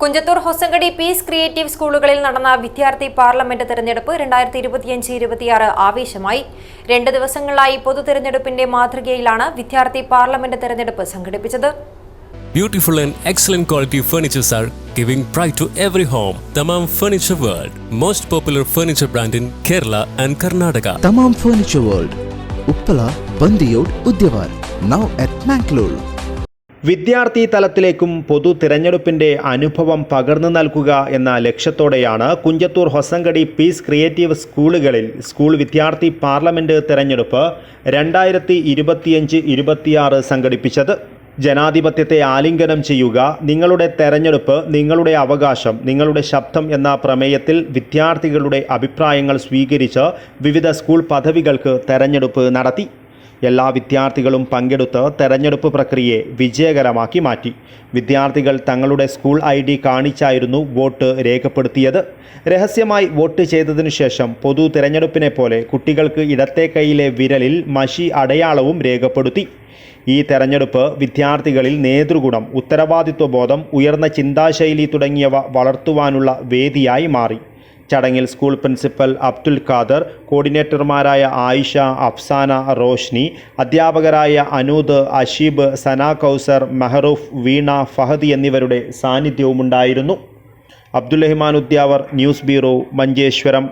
Kunjathur Hosangadi piece creative സ്കൂളുകളിൽ നടന്ന വിദ്യാർത്ഥി പാർലമെന്റ് തെരഞ്ഞെടുപ്പ് രണ്ടായിരത്തി ഇരുപത്തിയഞ്ച് ഇരുപത്തിയാറ് ആവേശമായി. രണ്ട് ദിവസങ്ങളിലായി പൊതു തെരഞ്ഞെടുപ്പിന്റെ മാതൃകയിലാണ് വിദ്യാർത്ഥി പാർലമെന്റ് തെരഞ്ഞെടുപ്പ് സംഘടിപ്പിച്ചത്. Beautiful and excellent quality furnitures are giving pride to every home Tamam furniture world most popular furniture brand in Kerala and Karnataka Tamam furniture world Uppala Bandiyod Udyavar now at Mangalore വിദ്യാർത്ഥി തലത്തിലേക്കും പൊതു തിരഞ്ഞെടുപ്പിന്റെ അനുഭവം പകർന്നു നൽകുക എന്ന ലക്ഷ്യത്തോടെയാണ് Kunjathur Hosangadi piece creative സ്കൂളുകളിൽ സ്കൂൾ വിദ്യാർത്ഥി പാർലമെന്റ് തിരഞ്ഞെടുപ്പ് രണ്ടായിരത്തി ഇരുപത്തിയഞ്ച് ഇരുപത്തിയാറ് സംഘടിപ്പിച്ചത്. ജനാധിപത്യത്തെ ആലിംഗനം ചെയ്യുക നിങ്ങളുടെ തെരഞ്ഞെടുപ്പ് നിങ്ങളുടെ അവകാശം നിങ്ങളുടെ ശബ്ദം എന്ന പ്രമേയത്തിൽ വിദ്യാർത്ഥികളുടെ അഭിപ്രായങ്ങൾ സ്വീകരിച്ച് വിവിധ സ്കൂൾ പദവികൾക്ക് തെരഞ്ഞെടുപ്പ് നടത്തി. എല്ലാ വിദ്യാർത്ഥികളും പങ്കെടുത്ത് തെരഞ്ഞെടുപ്പ് പ്രക്രിയയെ വിജയകരമാക്കി മാറ്റി. വിദ്യാർത്ഥികൾ തങ്ങളുടെ സ്കൂൾ ഐ ഡി കാണിച്ചായിരുന്നു വോട്ട് രേഖപ്പെടുത്തിയത്. രഹസ്യമായി വോട്ട് ചെയ്തതിനു ശേഷം പൊതു തിരഞ്ഞെടുപ്പിനെ പോലെ കുട്ടികൾക്ക് ഇടത്തെ കൈയിലെ വിരലിൽ മഷി അടയാളവും രേഖപ്പെടുത്തി. ഈ തെരഞ്ഞെടുപ്പ് വിദ്യാർത്ഥികളിൽ നേതൃഗുണം ഉത്തരവാദിത്വബോധം ഉയർന്ന ചിന്താശൈലി തുടങ്ങിയവ വളർത്തുവാനുള്ള വേദിയായി മാറി. ചടങ്ങിൽ സ്കൂൾ പ്രിൻസിപ്പൽ അബ്ദുൽ ഖാദർ കോർഡിനേറ്റർമാരായ ആയിഷ അഫ്സാന റോഷ്നി അധ്യാപകരായ അനൂദ് അഷീബ് സന കൗസർ മെഹറൂഫ് വീണ ഫഹദ് എന്നിവരുടെ സാന്നിധ്യവുമുണ്ടായിരുന്നു. Abdul Rahman Udyavar news bureau Manjeshwaram.